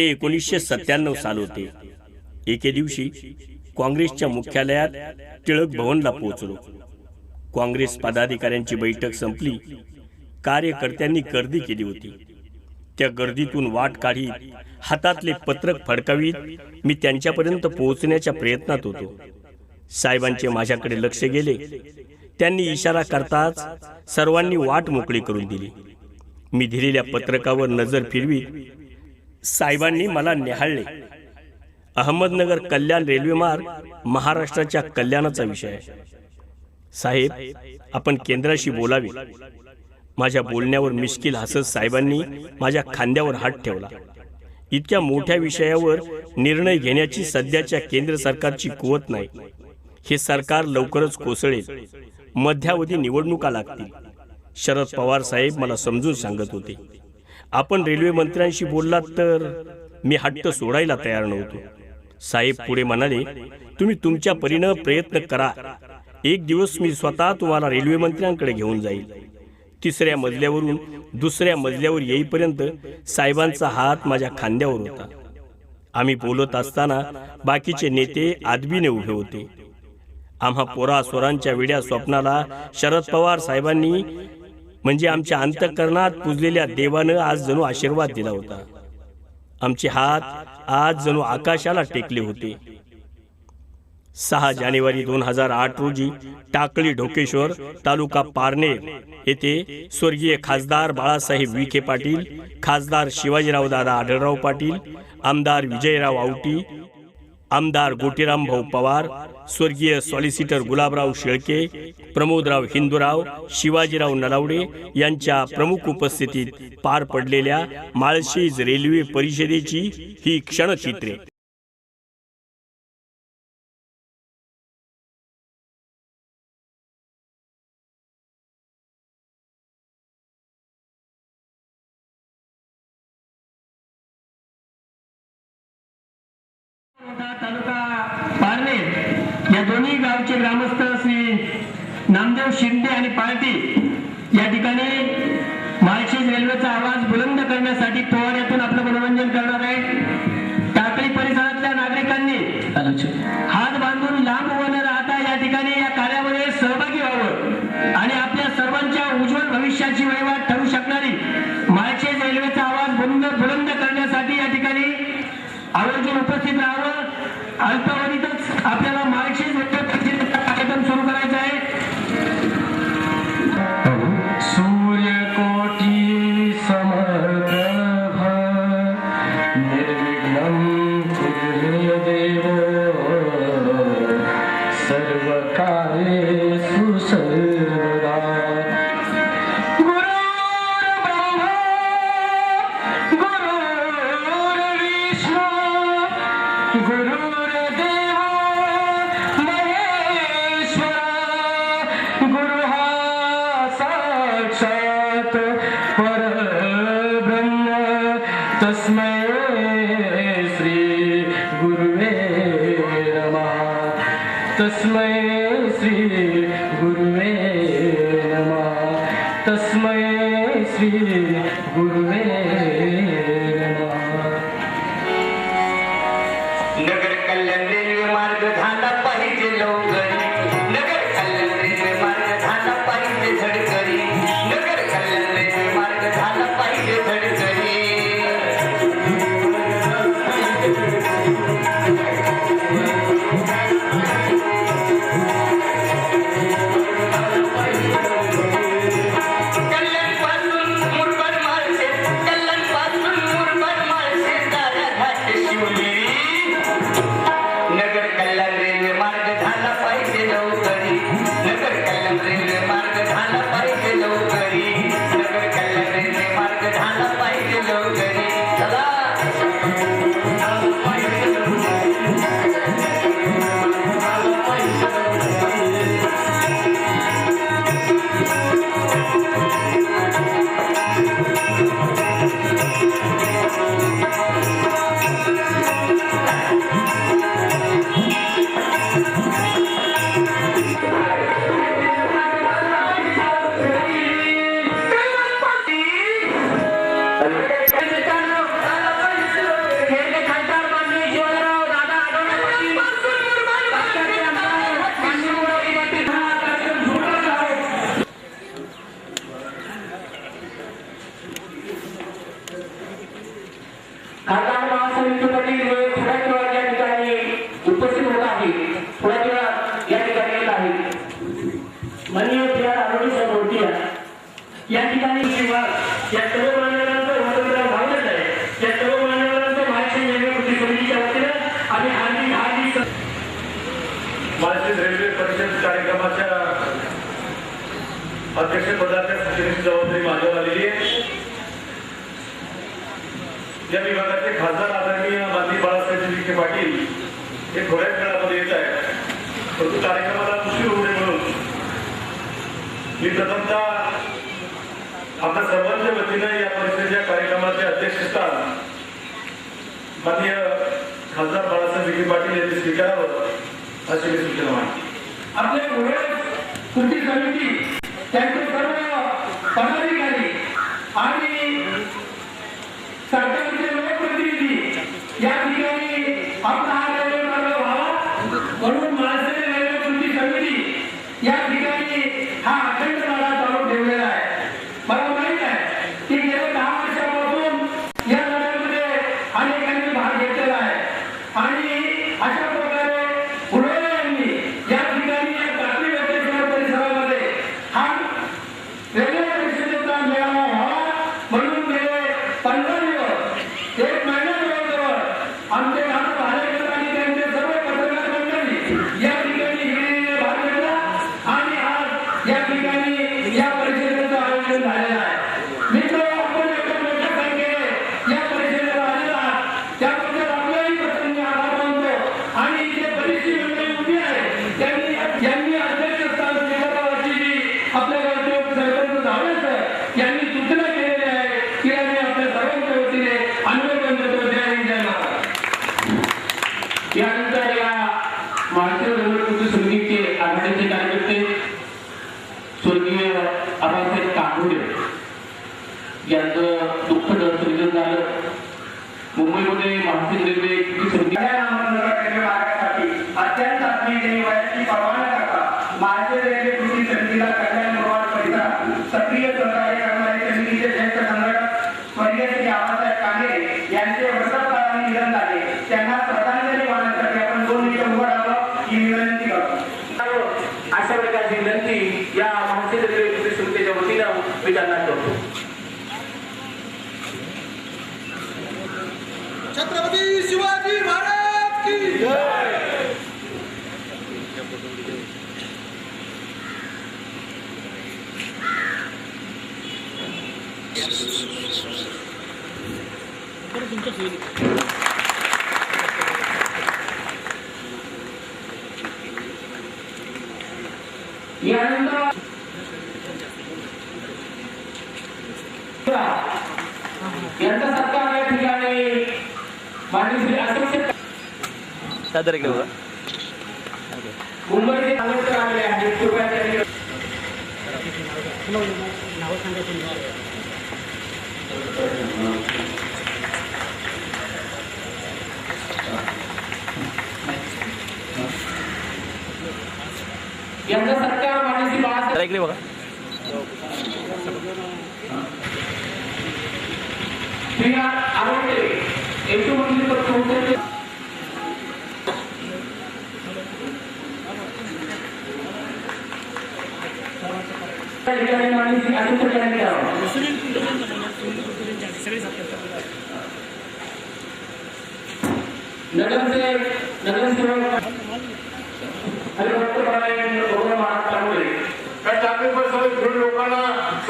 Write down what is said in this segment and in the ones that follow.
ते एकोणीसशे सत्त्याण्णव साल होते. एके दिवशी काँग्रेसच्या मुख्यालयात टिळक भवनला पोहोचलो. काँग्रेस पदाधिकाऱ्यांची बैठक संपली. कार्यकर्त्यांनी गर्दी केली होती. त्या गर्दीतून वाट काढीत हातातले पत्रक फडकावीत मी त्यांच्यापर्यंत पोहोचण्याच्या प्रयत्नात होतो. साहेबांचे माझ्याकडे लक्ष गेले. त्यांनी इशारा करताच सर्वांनी वाट मोकळी करून दिली. मी दिलेल्या पत्रकावर नजर फिरवी साहेबांनी मला निहाळले अहमदनगर कल्याण रेल्वे मार्ग महाराष्ट्राच्या कल्याणाचा विषय आहे. साहेब आपण केंद्राशी बोलावे. माझ्या बोलण्यावर मिश्किल हसत साहेबांनी माझ्या खांद्यावर हात ठेवला. इतक्या मोठ्या विषयावर निर्णय घेण्याची सध्याच्या केंद्र सरकारची कुवत नाही. हे सरकार लवकरच कोसळेल. मध्यावधी निवडणुका लागतील. शरद पवार साहेब मला समजून सांगत होते. आपण रेल्वे मंत्र्यांशी बोललात तर मी हट्ट सोडायला तयार नव्हतो. साहेब पुढे म्हणाले तुम्ही तुमच्या परीनं प्रयत्न करा. एक दिवस मी स्वतः तुम्हाला रेल्वे मंत्र्यांकडे घेऊन जाईल. तिसऱ्या मजल्यावरून दुसऱ्या मजल्यावर येईपर्यंत साहेबांचा हात माझ्या खांद्यावर होता. आम्ही बोलत असताना बाकीचे नेते आदबीने उभे होते. आम्हा पोरा स्वरांच्या वेड्या स्वप्नाला शरद पवार साहेबांनी म्हणजे आमच्या अंतकरणात पुजलेल्या देवानं आज जणू आशीर्वाद दिला होता. आमचे हात आज जणू आकाशाला टेकले होते. सहा जानेवारी दोन हजार आठ रोजी टाकळी ढोकेश्वर तालुका पारनेर येथे स्वर्गीय खासदार बाळासाहेब विखे पाटील खासदार शिवाजीराव दादा आढळराव पाटील आमदार विजयराव आवटी आमदार गोटीराम भाऊ पवार स्वर्गीय सॉलिसिटर गुलाबराव शेळके प्रमोदराव हिंदूराव शिवाजीराव नलावडे यांच्या प्रमुख उपस्थितीत पार पडलेल्या माळशेज रेल्वे परिषदेची ही क्षणचित्रे. अध्यक्षपदाच्या सूचनेची जबाबदारी माझ्यावर आलेली आहे. या विभागाचे खासदार आदरणीय माननीय बाळासाहेब विखे पाटील हे थोड्याच वेळामध्ये येत आहेत. परंतु कार्यक्रमाला उशीर होऊ नये म्हणून मी प्रथमतः आपल्या सर्वांच्या वतीनं या परिषदेच्या कार्यक्रमाचे अध्यक्षस्थान माननीय खासदार बाळासाहेब विखे पाटील यांनी स्वीकारावं अशी मी सूचना मांडली आपल्या पुढे कृती समिती त्यांचे सर्व पदाधिकारी आणि सरकारचे लोकप्रतिनिधी या यानंतर यांचा सत्कार या ठिकाणी माननीय श्री अशोक मुंबईचे आंबेडकर आलेले आहेत. कृपया त्यांनी यांचा सत्कार माननीय श्री बाळासाहेब श्री करावं नगरसेवक नगरसेवक.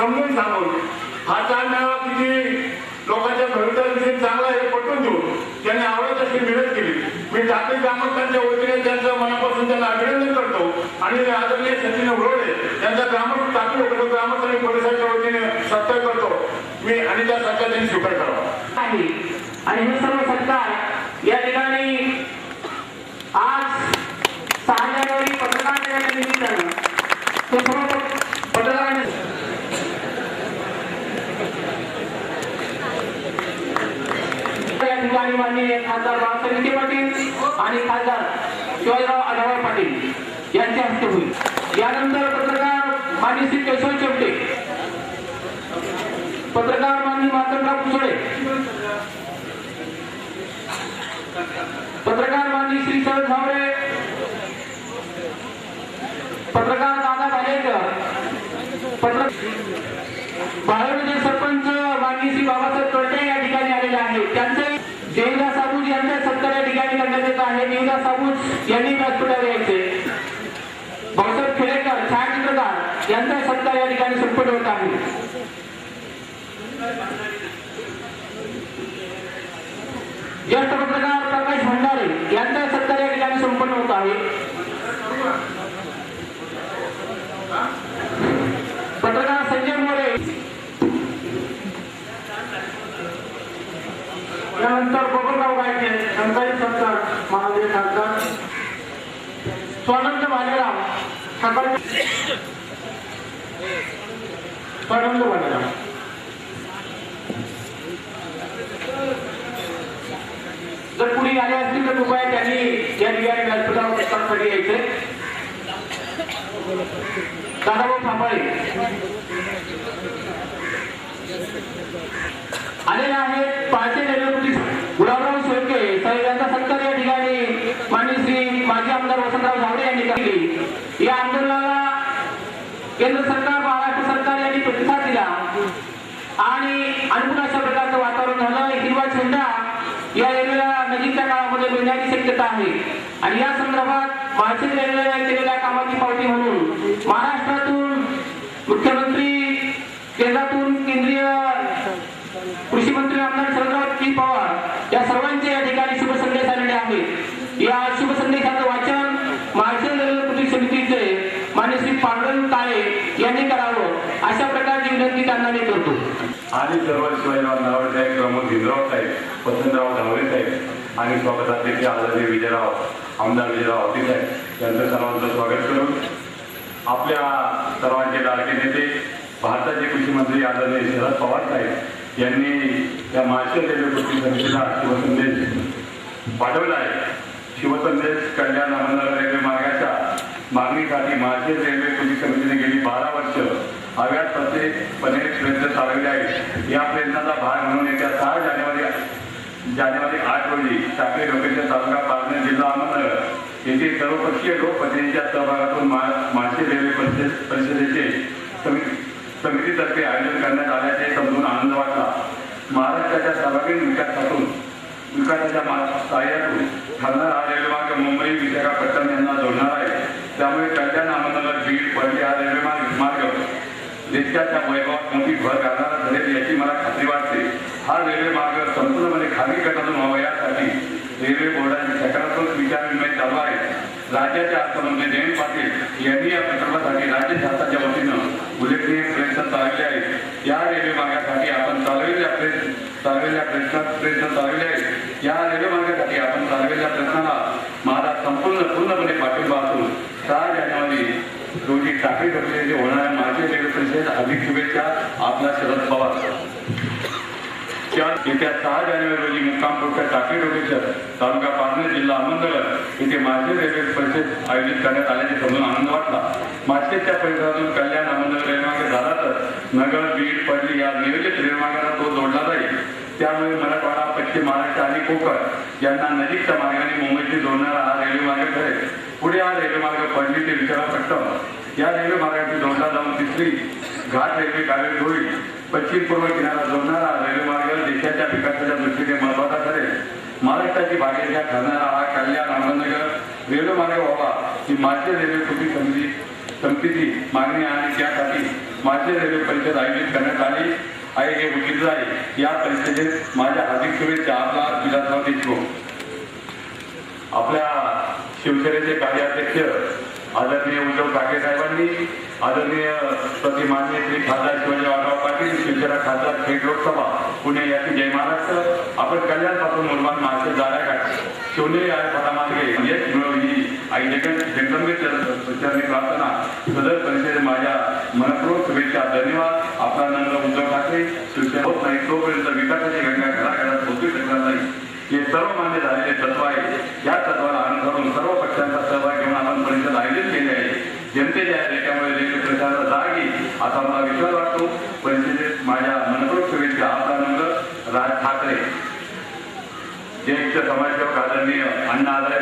समजून सांगून. हा चार मेळावा किती लोकांच्या भवितव्याविषयी चांगला हे पटवून देऊन त्यांनी आवडत अशी मेहनत केली. मी ठाकरे ग्रामस्थांच्या वतीने त्यांचं मनापासून त्यांना अभिनंदन करतो आणि आदरणीय सचिन उरवडे त्यांचा ग्रामस्थ टाकळी ग्रामस्थ आणि परिसराच्या वतीने सत्कार करतो. मी आणि त्या सत्काराने स्वीकार करावा. आणि हे सर्व सरकार या ठिकाणी आज सहा जानेवारी पत्रकार दिनाच्या निमित्तानं ते सर्व पत्रकारांनी या ठिकाणी माननीय खासदार बाळासाहेब विखे पाटील आणि खासदार शिवाजीराव आढावा पाटील यांच्या हस्ते होईल. यानंतर पत्रकार माननीय श्री केशव चेपटे पत्रकार माननीय मातंगराव कुसळे पत्रकार माननीय श्री शरद झावरे पत्रकार दादा भालेकर पत्र बाळवडीचे सरपंच माननीय श्री बाबासाहेब तोरटे या ठिकाणी आलेले आहेत त्यांचे देवदास साबूज यांचा सत्कार देत आहे निवदा साबूत यांनी व्यासपीठावर यायचे भाऊसाहेब खेडेकर छायाचित्रकार यांचा सत्कार या ठिकाणी संपन्न होत आहे. ज्येष्ठ पत्रकार प्रकाश भंडारे यांचा सत्कार या ठिकाणी संपन्न होत आहे. पत्रकार संजय मोरे. यानंतर बबनराव गायके यांचाही सत्कार माननीय खासदार स्वानंद भालेराव सकाळी स्वानंद भालेराव जर कुणी आले असतील तर कृपया त्यांनी या ठिकाणी व्यासपीठावर प्रस्तावासाठी यायचे. दादाभाऊ थांबाळे आलेले आहेत पाचशे रेल्वे गुलाबराव सोळके साहेब यांचा सत्कार या ठिकाणी माननीय श्री माजी आमदार वसंतराव झावडे यांनी केली या आंदोलनाला केंद्र सरकार महाराष्ट्र सरकार यांनी प्रतिसाद दिला. आणि अनुकूल अशा प्रकारचं वातावरण झालं. हिरवा झेंडा या रेल्वेला नजीकच्या काळामध्ये मिळण्याची शक्यता आहे. आणि या संदर्भात मार्शल रेल्वेला केलेल्या कामाची पावती म्हणून महाराष्ट्र मुख्यमंत्री केंद्रातून केंद्रीय कृषी मंत्री आमदार शरदराव पवार या सर्वांचे या ठिकाणी शुभ संदेश आलेले आहेत या शुभ संदेशाचं वाचन मार्शल रेल्वे कृती समितीचे मान्य श्री पांडुरंग काळे यांनी करावं. अशा प्रकारची विनंती त्यांना मी करतो. आणि सर्व शिवाजीराव नावडे साहेब प्रमोद भिंद्राव साहेब वसंतराव धावरे साहेब आणि स्वागताध्यक्ष आदरणीय विजयराव आमदार विजयराव आवटी साहेब यांचं सर्वांचं स्वागत करून आपल्या सर्वांचे लाडके नेते भारताचे कृषी मंत्री आदरणीय शरद पवार साहेब यांनी या महाराष्ट्र रेल्वे कृषी समितीला शिवसंदेश पाठवला आहे. शिवसंदेश कल्याण अहमदनगर रेल्वे मार्गाच्या मागणीसाठी महाराष्ट्र रेल्वे कृषी समितीने गेली बारा वर्ष. अव्यात प्रत्येकपणे प्रयत्न चालवले आहेत या प्रयत्नाचा भाग म्हणून येत्या सहा जानेवारी जानेवारी आठ रोजी साखरे लोकेश्वर तालुका पालघर जिल्हा अहमदनगर येथे सर्वपक्षीय लोकप्रतिनिधींच्या सहभागातून माळशे रेल्वे परिषद परिषदेचे समितीतर्फे आयोजन करण्यात आल्याचे समजून आनंद वाटला. महाराष्ट्राच्या सर्वांगीण विकासातून विकासाच्या सहाय्यातून ठरणार हा रेल्वे मार्ग मुंबई विशाखापट्टणम यांना त्यामुळे कल्याण नामांना बीड पडली हा रेल्वे मार्ग मार्ग. देशाच्या वैभवात मोठी भर घालणारा ठरेल याची मला खात्री वाटते. हा रेल्वे मार्ग संपूर्णपणे खालीकरणातून व्हावा यासाठी रेल्वे बोर्डाने सकारात्मक विचारविनिमय चालू आहे. राज्याचे अर्थमंत्री जयंत पाटील यांनी या प्रकल्पासाठी राज्य शासनाच्या वतीनं उल्लेखनीय प्रयत्न चालवले आहेत. या रेल्वे मार्गासाठी आपण चालवलेल्या प्रयत्न चालवलेल्या प्रयत्न प्रयत्न चालवले आहेत. या रेल्वे मार्गासाठी आपण चालवलेल्या प्रयत्नाला संपूर्ण पूर्णपणे पाठिंबा असून सहा जानेवारी रोजी टाकळी डोक्याचे होणाऱ्या माजी रेल्वे परिषद अधिक शुभेच्छा आपला शरद पवार. येत्या सहा जानेवारी रोजी मुक्काम डोक्या टाकळी डोकेश्वर तालुका पारनेर जिल्हा अहमदनगर येथे मार्शल रेल्वे परिषद आयोजित करण्यात आल्याचे समजून आनंद वाटला. मार्शलच्या परिसरातून कल्याण अहमदनगर रेल्वेमार्ग झाला तर नगर बीड पडली या नियोजित रेल्वेमार्गाला तो जोडला जाईल. त्यामुळे मराठवाडा पश्चिम महाराष्ट्र आणि कोकण यांना नजीकच्या मार्गाने मुंबईशी जोडणारा पुढे हा रेल्वे मार्ग पडली ते विशाखापट्टणम या रेल्वे मार्गाची जोडला जाऊन तिसरी. घाट रेल्वे कार्य होईल. पश्चिम पूर्व किनारा जोडणारा रेल्वे मार्ग देशाच्या विकासाच्या दृष्टीने महत्त्वाचा ठरेल. महाराष्ट्राची भागीदारी ठरणारा हा कल्याण अहमदनगर रेल्वे मार्ग व्हावा ही माझे रेल्वे कृती समिती समितीची मागणी आणि त्यासाठी माझे रेल्वे परिषद आयोजित करण्यात आली. आहे हे उचित आहे या परिषदेत माझ्या हार्दिक शुभेच्छा. आपला विलासराव देशमुख. शिवसेनेचे कार्याध्यक्ष आदरणीय उद्धव ठाकरे साहेबांनी आदरणीय प्रतिमान्य श्री खासदार शिवाजीराव पाटील शिवसेना खासदार थेट लोकसभा पुणे याची जय महाराष्ट्र आपण कल्याणपासून मुलमान महाराष्ट्र जाण्याकाठ शिवनेरी आय पदामार्गे यश म्हणजे मिळवली आई जगन जगदंबे चरणी प्रार्थना सदर परिषद माझ्या मनपूर्वक शुभेच्छा धन्यवाद. आपला नंतर उद्धव ठाकरे शिवसेना होत नाही तोपर्यंत विकासाची गंगा घराघरात पोहोचू शकणार नाही. हे सर्व मान्य झालेले तत्व आहे. या तत्वाला अनुसरून सर्व पक्षांचा सहभाग घेऊन आपण परिषद आयोजित केली आहे. जनतेच्या या रेल्वे प्रचाराला जाग येईल असा मला विश्वास वाटतो परिषदेत माझ्या मनपूर्वक शुभेच्छा. आपला नंबर राज ठाकरे ज्येष्ठ समाजसेवक आदरणीय अण्णा आदरे